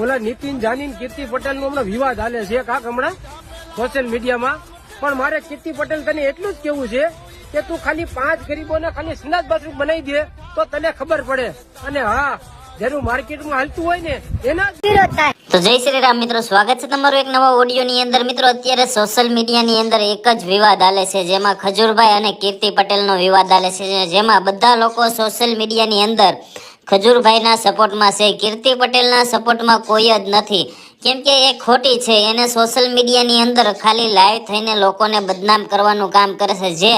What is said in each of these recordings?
ઓલા નીતિન જાની કીર્તિ પટેલ નો હમણાં વિવાદ હાલે છે કાક હમણાં સોશિયલ મીડિયામાં પણ મારે કીર્તિ પટેલ તને એટલું જ કેવું છે કે તું ખાલી પાંચ ગરીબોને ખાલી સ્નાત બાથરૂમ બનાવી દે તો તને ખબર પડે. અને હા જેનું માર્કેટમાં હાલતું હોય ને એના તો જય શ્રી રામ મિત્રો સ્વાગત છે તમારું એક નવા ઓડિયો ની અંદર. મિત્રો અત્યારે સોશિયલ મીડિયા ની અંદર એક જ વિવાદ આલે છે જેમાં ખજૂરભાઈ અને કીર્તિ પટેલ નો વિવાદ આલે છે જેમાં બધા લોકો સોશિયલ મીડિયા ની અંદર ખજૂરભાઈના સપોર્ટમાં છે, કીર્તિ પટેલના સપોર્ટમાં કોઈ જ નથી. કેમ કે એ ખોટી છે, એને સોશિયલ મીડિયાની અંદર ખાલી લાઈવ થઈને લોકોને બદનામ કરવાનું કામ કરે છે. જે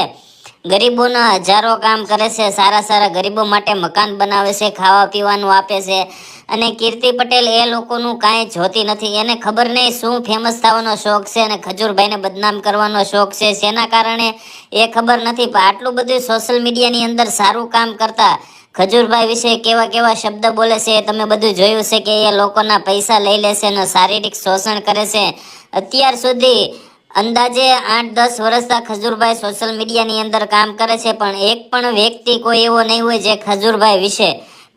ગરીબોના હજારો કામ કરે છે, સારા સારા ગરીબો માટે મકાન બનાવે છે, ખાવા પીવાનું આપે છે. અને કીર્તિ પટેલ એ લોકોનું કાંઈ જોતી નથી. એને ખબર નહીં શું ફેમસ થવાનો શોખ છે અને ખજૂરભાઈને બદનામ કરવાનો શોખ છે. જેના કારણે એ ખબર નથી. પણ આટલું બધું સોશિયલ મીડિયાની અંદર સારું કામ કરતા ખજૂરભાઈ વિશે કેવા કેવા શબ્દ બોલે છે, તમે બધું જોયું છે કે એ લોકોના પૈસા લઈ લે છે અને શારીરિક શોષણ કરે છે. અત્યાર સુધી અંદાજે આઠ દસ વર્ષથી ખજૂરભાઈ સોશિયલ મીડિયાની અંદર કામ કરે છે, પણ એક પણ વ્યક્તિ કોઈ એવો નહીં હોય જે ખજૂરભાઈ વિશે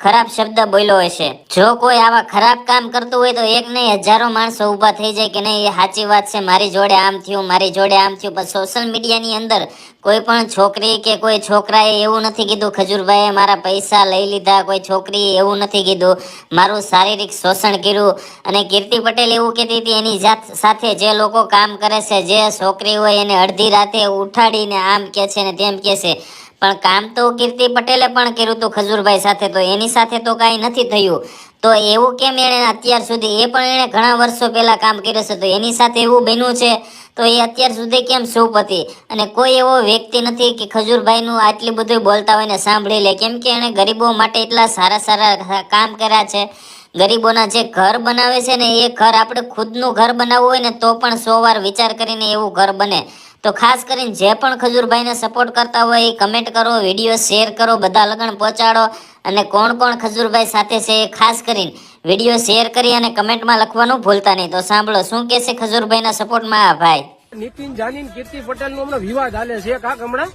ખરાબ શબ્દ બોલ્યો હશે જો કોઈ આવા ખરાબ કામ કરતું હોય તો એક નહીં, હજારો માણસો ઊભા થઈ જાય કે નહીં, એ સાચી વાત છે. મારી જોડે આમ થયું, મારી જોડે આમ થયું, પણ સોશિયલ મીડિયાની અંદર કોઈ પણ છોકરી કે કોઈ છોકરાએ એવું નથી કીધું, ખજૂરભાઈએ મારા પૈસા લઈ લીધા. કોઈ છોકરીએ એવું નથી કીધું, મારું શારીરિક શોષણ કર્યું. અને કીર્તિ પટેલ એવું કહેતી હતી, એની જાત સાથે જે લોકો કામ કરે છે, જે છોકરી હોય એને અડધી રાતે ઉઠાડીને આમ કહે છે ને તેમ કહે છે. પણ કામ તો કીર્તિ પટેલે પણ કર્યું હતું ખજૂરભાઈ સાથે, તો એની સાથે તો કાંઈ નથી થયું. તો એવું કેમ એણે અત્યાર સુધી, એ પણ એણે ઘણા વર્ષો પહેલાં કામ કર્યું છે, તો એની સાથે એવું બન્યું છે? તો એ અત્યાર સુધી કેમ ચૂપ હતી? અને કોઈ એવો વ્યક્તિ નથી કે ખજૂરભાઈનું આટલી બધું બોલતા હોય ને સાંભળી લે. કેમ કે એણે ગરીબો માટે એટલા સારા સારા કામ કર્યા છે. ગરીબોના જે ઘર બનાવે છે ને, એ ઘર આપણે ખુદનું ઘર બનાવવું હોય ને, તો પણ સો વાર વિચાર કરીને એવું ઘર બને. તો ખાસ કરીને જે પણ ખજૂરભાઈને સપોર્ટ કરતા હોય એ કમેન્ટ કરો વીડિયો શેર કરો, બધા લગણ પહોંચાડો અને કોણ કોણ ખજૂરભાઈ સાથે છે એ ખાસ કરીને વીડિયો શેર કરી અને કમેન્ટમાં લખવાનું ભૂલતા નહીં. તો સાંભળો, શું કહેશે ખજૂરભાઈના સપોર્ટમાં આ ભાઈ? નીતિન જાની કીર્તિ પટેલ નો વિવાદ હાલે છે, કાક હમણાં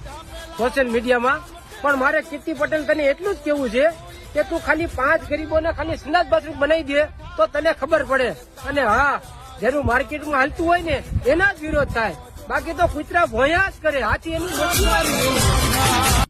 સોશિયલ મીડિયામાં પણ મારે કીર્તિ પટેલ તને એટલું જ કેવું છે કે તું ખાલી પાંચ ગરીબોને ખાલી સ્નાત બાથરૂમ બનાવી દે તો તને ખબર પડે. અને હા, જેનું માર્કેટમાં હાલતું હોય ને, એના જ વિરોધ થાય. બાકી તો કૂતરા ભોયા જ કરે. હાથી એની